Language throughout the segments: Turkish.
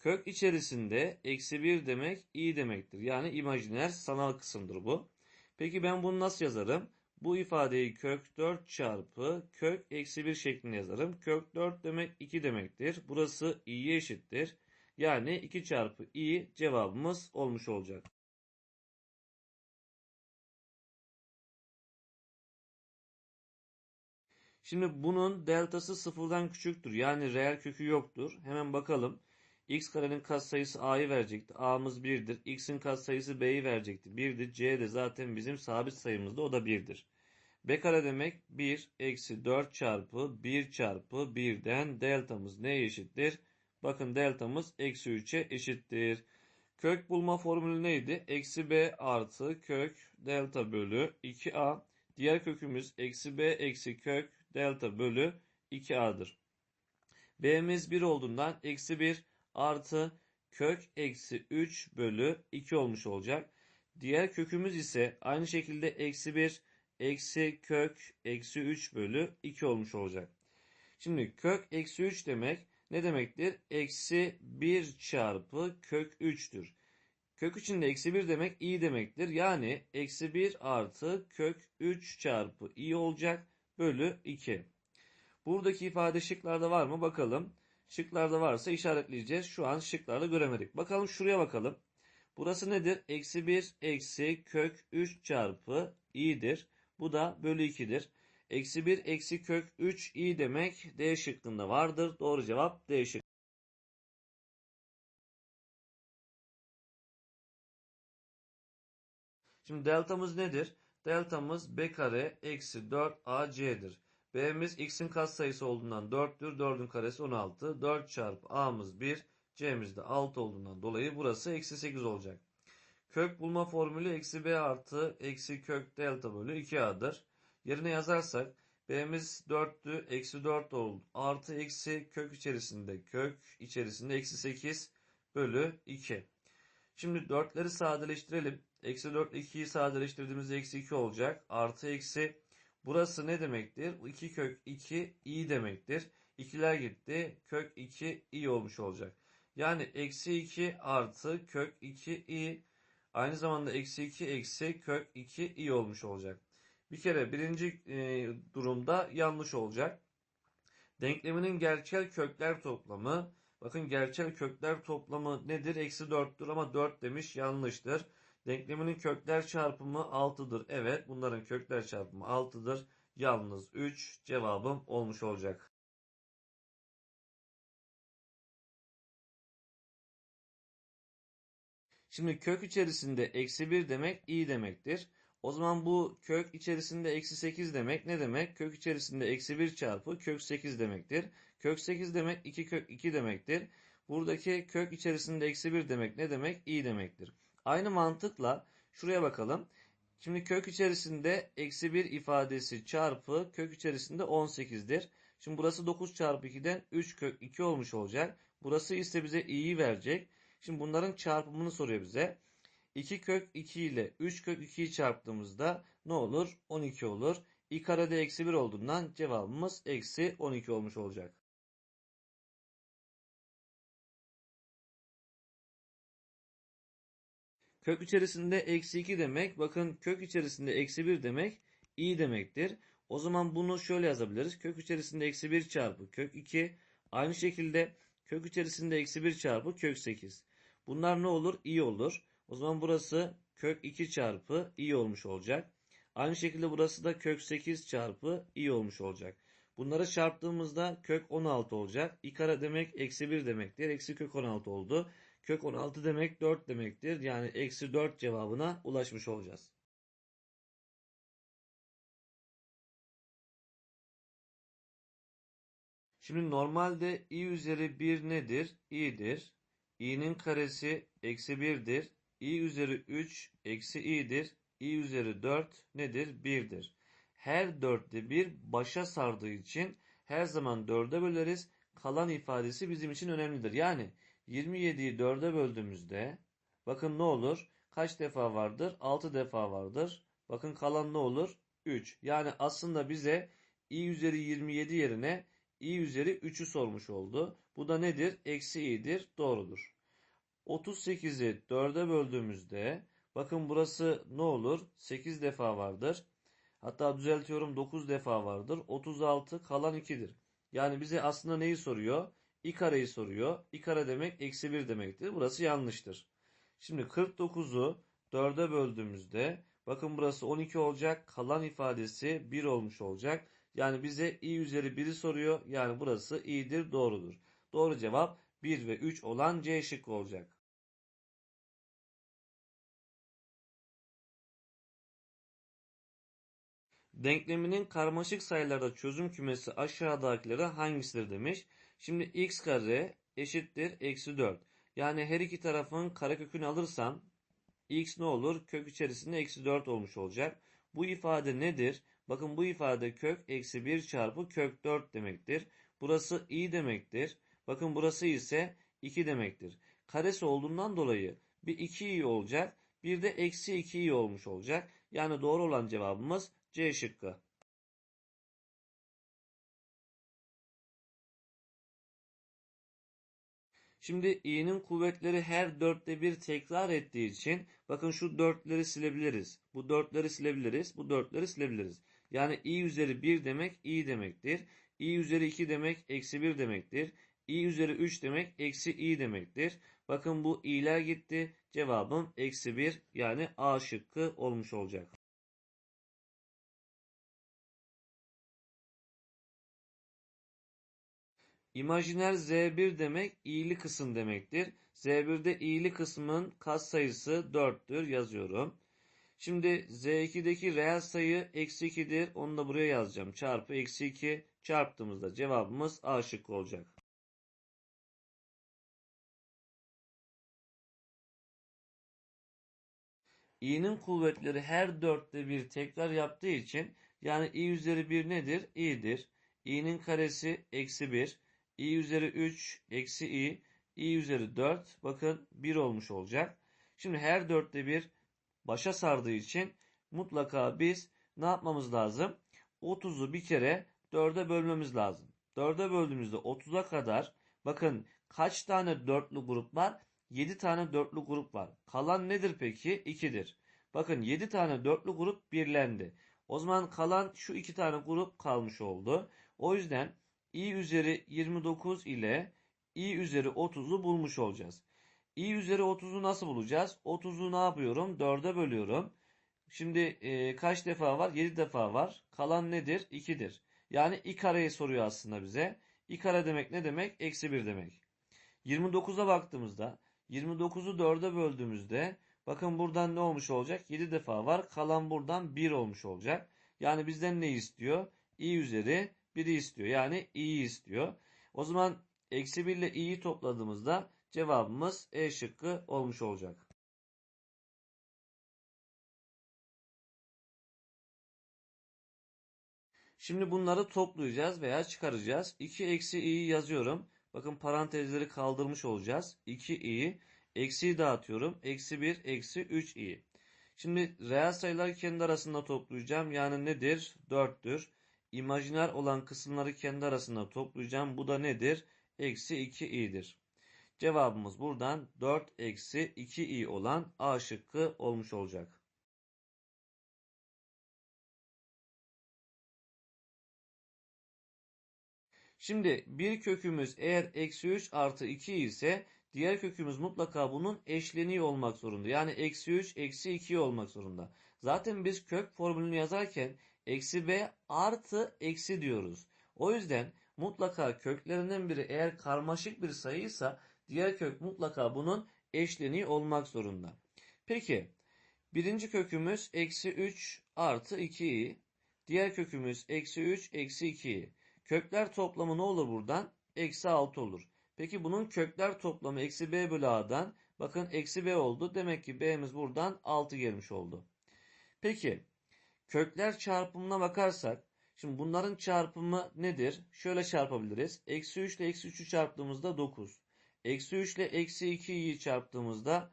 Kök içerisinde eksi 1 demek i demektir. Yani imajiner sanal kısımdır bu. Peki ben bunu nasıl yazarım? Bu ifadeyi kök 4 çarpı kök eksi 1 şeklinde yazarım. Kök 4 demek 2 demektir. Burası i'ye eşittir. Yani 2 çarpı i cevabımız olmuş olacak. Şimdi bunun deltası sıfırdan küçüktür. Yani reel kökü yoktur. Hemen bakalım. X karenin katsayısı a'yı verecekti. a'mız 1'dir. x'in katsayısı b'yi verecekti. 1'dir. c de zaten bizim sabit sayımızda o da 1'dir. b kare demek 1 eksi 4 çarpı 1 çarpı 1'den deltamız neye eşittir? Bakın deltamız eksi 3'e eşittir. Kök bulma formülü neydi? Eksi b artı kök delta bölü 2a. Diğer kökümüz eksi b eksi kök delta bölü 2a'dır. b'miz 1 olduğundan eksi 1 artı kök eksi 3 bölü 2 olmuş olacak. Diğer kökümüz ise aynı şekilde eksi 1 eksi kök eksi 3 bölü 2 olmuş olacak. Şimdi kök eksi 3 demek ne demektir? Eksi 1 çarpı kök 3'tür. Kök içinde eksi 1 demek i demektir. Yani eksi 1 artı kök 3 çarpı i olacak bölü 2. Buradaki ifade şıklarda var mı? Bakalım. Şıklarda varsa işaretleyeceğiz. Şu an şıklarda göremedik. Bakalım şuraya bakalım. Burası nedir? Eksi 1 eksi kök 3 çarpı i'dir. Bu da bölü 2'dir. Eksi 1 eksi kök 3 i demek D şıkkında vardır. Doğru cevap D şıkkı. Şimdi deltamız nedir? Deltamız b kare eksi 4 ac'dir. B'miz x'in katsayısı olduğundan 4'tür. 4'ün karesi 16. 4 çarpı a'mız 1. c'miz de 6 olduğundan dolayı burası eksi 8 olacak. Kök bulma formülü eksi b artı eksi kök delta bölü 2a'dır. Yerine yazarsak b'miz 4'tü. Eksi 4 oldu. Artı eksi kök içerisinde kök içerisinde eksi 8 bölü 2. Şimdi 4'leri sadeleştirelim. Eksi 4 ile 2'yi sadeleştirdiğimizde eksi 2 olacak. Artı eksi. Burası ne demektir? 2 kök 2 i demektir. İkiler gitti. Kök 2 i olmuş olacak. Yani eksi 2 artı kök 2 i aynı zamanda eksi 2 eksi kök 2 i olmuş olacak. Bir kere birinci e, durumda yanlış olacak. Denkleminin gerçel kökler toplamı Bakın gerçel kökler toplamı nedir? Eksi 4'tür ama 4 demiş yanlıştır. Denkleminin kökler çarpımı 6'dır. Evet bunların kökler çarpımı 6'dır. Yalnız 3 cevabım olmuş olacak. Şimdi kök içerisinde eksi 1 demek i demektir. O zaman bu kök içerisinde eksi 8 demek ne demek? Kök içerisinde eksi 1 çarpı kök 8 demektir. Kök 8 demek 2 kök 2 demektir. Buradaki kök içerisinde eksi 1 demek ne demek? i demektir. Aynı mantıkla şuraya bakalım. Şimdi kök içerisinde eksi 1 ifadesi çarpı kök içerisinde 18'dir. Şimdi burası 9 çarpı 2'den 3 kök 2 olmuş olacak. Burası ise bize i'yi verecek. Şimdi bunların çarpımını soruyor bize. 2 kök 2 ile 3 kök 2'yi çarptığımızda ne olur? 12 olur. i karede eksi 1 olduğundan cevabımız eksi 12 olmuş olacak. Kök içerisinde eksi 2 demek. Bakın kök içerisinde eksi 1 demek i demektir. O zaman bunu şöyle yazabiliriz. Kök içerisinde eksi 1 çarpı kök 2. Aynı şekilde kök içerisinde eksi 1 çarpı kök 8. Bunlar ne olur? i olur. O zaman burası kök 2 çarpı i olmuş olacak. Aynı şekilde burası da kök 8 çarpı i olmuş olacak. Bunları çarptığımızda kök 16 olacak. i kare demek eksi 1 demektir. Eksi kök 16 oldu. Kök 16 demek 4 demektir. Yani eksi 4 cevabına ulaşmış olacağız. Şimdi normalde i üzeri 1 nedir? i'dir. i'nin karesi eksi 1'dir i üzeri 3 eksi i'dir. i üzeri 4 nedir? 1'dir. Her dörtte bir başa sardığı için her zaman 4'e böleriz. Kalan ifadesi bizim için önemlidir. Yani 27'yi 4'e böldüğümüzde bakın ne olur? Kaç defa vardır? 6 defa vardır. Bakın kalan ne olur? 3. Yani aslında bize i üzeri 27 yerine i üzeri 3'ü sormuş oldu. Bu da nedir? Eksi i'dir. Doğrudur. 38'i 4'e böldüğümüzde bakın burası ne olur? 8 defa vardır. Hatta düzeltiyorum 9 defa vardır. 36 kalan 2'dir. Yani bize aslında neyi soruyor? İ kareyi soruyor. i kare demek eksi 1 demektir. Burası yanlıştır. Şimdi 49'u 4'e böldüğümüzde bakın burası 12 olacak. Kalan ifadesi 1 olmuş olacak. Yani bize i üzeri 1'i soruyor. Yani burası i'dir doğrudur. Doğru cevap 1 ve 3 olan C şıkkı olacak. Denkleminin karmaşık sayılarda çözüm kümesi aşağıdakilere hangisidir demiş. Şimdi x kare eşittir eksi 4. Yani her iki tarafın karekökünü alırsam x ne olur? Kök içerisinde eksi 4 olmuş olacak. Bu ifade nedir? Bakın bu ifade kök eksi 1 çarpı kök 4 demektir. Burası i demektir. Bakın burası ise 2 demektir. Karesi olduğundan dolayı bir 2i olacak. Bir de eksi 2i olmuş olacak. Yani doğru olan cevabımız C şıkkı. Şimdi i'nin kuvvetleri her dörtte bir tekrar ettiği için bakın şu dörtleri silebiliriz. Bu dörtleri silebiliriz. Bu dörtleri silebiliriz. Yani i üzeri 1 demek i demektir. i üzeri 2 demek eksi 1 demektir. i üzeri 3 demek eksi i demektir. Bakın bu i'ler gitti. Cevabım eksi 1 yani A şıkkı olmuş olacak. İmajiner Z1 demek i'li kısım demektir. Z1'de i'li kısmın katsayısı 4'tür yazıyorum. Şimdi Z2'deki reel sayı eksi 2'dir. Onu da buraya yazacağım. Çarpı eksi 2 çarptığımızda cevabımız A şıkkı olacak. i'nin kuvvetleri her dörtte bir tekrar yaptığı için yani i üzeri 1 nedir? i'dir. i'nin karesi eksi 1 i üzeri 3 eksi i, i üzeri 4 bakın 1 olmuş olacak. Şimdi her dörtte bir başa sardığı için mutlaka biz ne yapmamız lazım? 30'u bir kere 4'e bölmemiz lazım. 4'e böldüğümüzde 30'a kadar bakın kaç tane dörtlü grup var? 7 tane dörtlü grup var. Kalan nedir peki? 2'dir. Bakın 7 tane dörtlü grup birlendi. O zaman kalan şu 2 tane grup kalmış oldu. O yüzden i üzeri 29 ile i üzeri 30'u bulmuş olacağız. i üzeri 30'u nasıl bulacağız? 30'u ne yapıyorum? 4'e bölüyorum. Şimdi e, kaç defa var? 7 defa var. Kalan nedir? 2'dir. Yani i kareyi soruyor aslında bize. i kare demek ne demek? Eksi 1 demek. 29'a baktığımızda 29'u 4'e böldüğümüzde bakın buradan ne olmuş olacak? 7 defa var. Kalan buradan 1 olmuş olacak. Yani bizden ne istiyor? i üzeri 1'i istiyor. Yani i'yi istiyor. O zaman eksi 1 ile i'yi topladığımızda cevabımız E şıkkı olmuş olacak. Şimdi bunları toplayacağız veya çıkaracağız. 2 eksi i'yi yazıyorum. Bakın parantezleri kaldırmış olacağız. 2i eksiyi dağıtıyorum. Eksi 1 eksi 3i. Şimdi reel sayılar kendi arasında toplayacağım. Yani nedir? 4'tür. İmajiner olan kısımları kendi arasında toplayacağım. Bu da nedir? Eksi 2i'dir. Cevabımız buradan 4 eksi 2i olan A şıkkı olmuş olacak. Şimdi bir kökümüz eğer eksi 3 artı 2 ise diğer kökümüz mutlaka bunun eşleniği olmak zorunda. Yani eksi 3 eksi 2 olmak zorunda. Zaten biz kök formülünü yazarken eksi b artı eksi diyoruz. O yüzden mutlaka köklerinden biri eğer karmaşık bir sayıysa diğer kök mutlaka bunun eşleniği olmak zorunda. Peki birinci kökümüz eksi 3 artı 2'yi. Diğer kökümüz eksi 3 eksi 2'yi. Kökler toplamı ne olur buradan? Eksi 6 olur. Peki bunun kökler toplamı eksi b bölü a'dan bakın eksi b oldu. Demek ki b'miz buradan 6 gelmiş oldu. Peki kökler çarpımına bakarsak şimdi bunların çarpımı nedir? Şöyle çarpabiliriz. Eksi 3 ile eksi 3'ü çarptığımızda 9. Eksi 3 ile eksi 2'yi çarptığımızda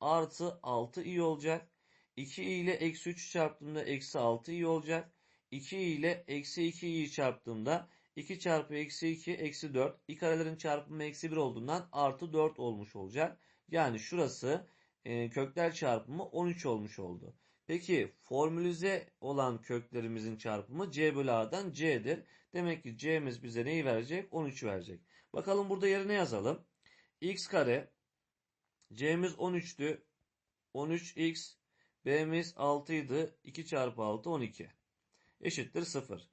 artı 6 i olacak. 2 i ile eksi 3'ü çarptığımda eksi 6 i olacak. 2 ile eksi 2'yi çarptığımda 2 çarpı eksi 2 eksi 4. İlk karelerin çarpımı eksi 1 olduğundan artı 4 olmuş olacak. Yani şurası kökler çarpımı 13 olmuş oldu. Peki formülize olan köklerimizin çarpımı c bölü a'dan c'dir. Demek ki c'miz bize neyi verecek? 13 verecek. Bakalım burada yerine yazalım. x kare c'miz 13'tü. 13x b'miz 6 idi. 2 çarpı 6 12. Eşittir 0.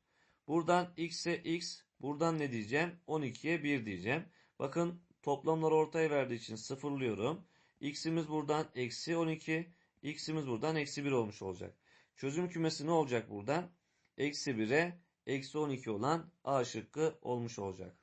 Buradan x'e x. Buradan ne diyeceğim? 12'ye 1 diyeceğim. Bakın toplamları ortaya verdiği için sıfırlıyorum. x'imiz buradan eksi 12. x'imiz buradan eksi 1 olmuş olacak. Çözüm kümesi ne olacak buradan? Eksi 1'e eksi 12 olan A şıkkı olmuş olacak.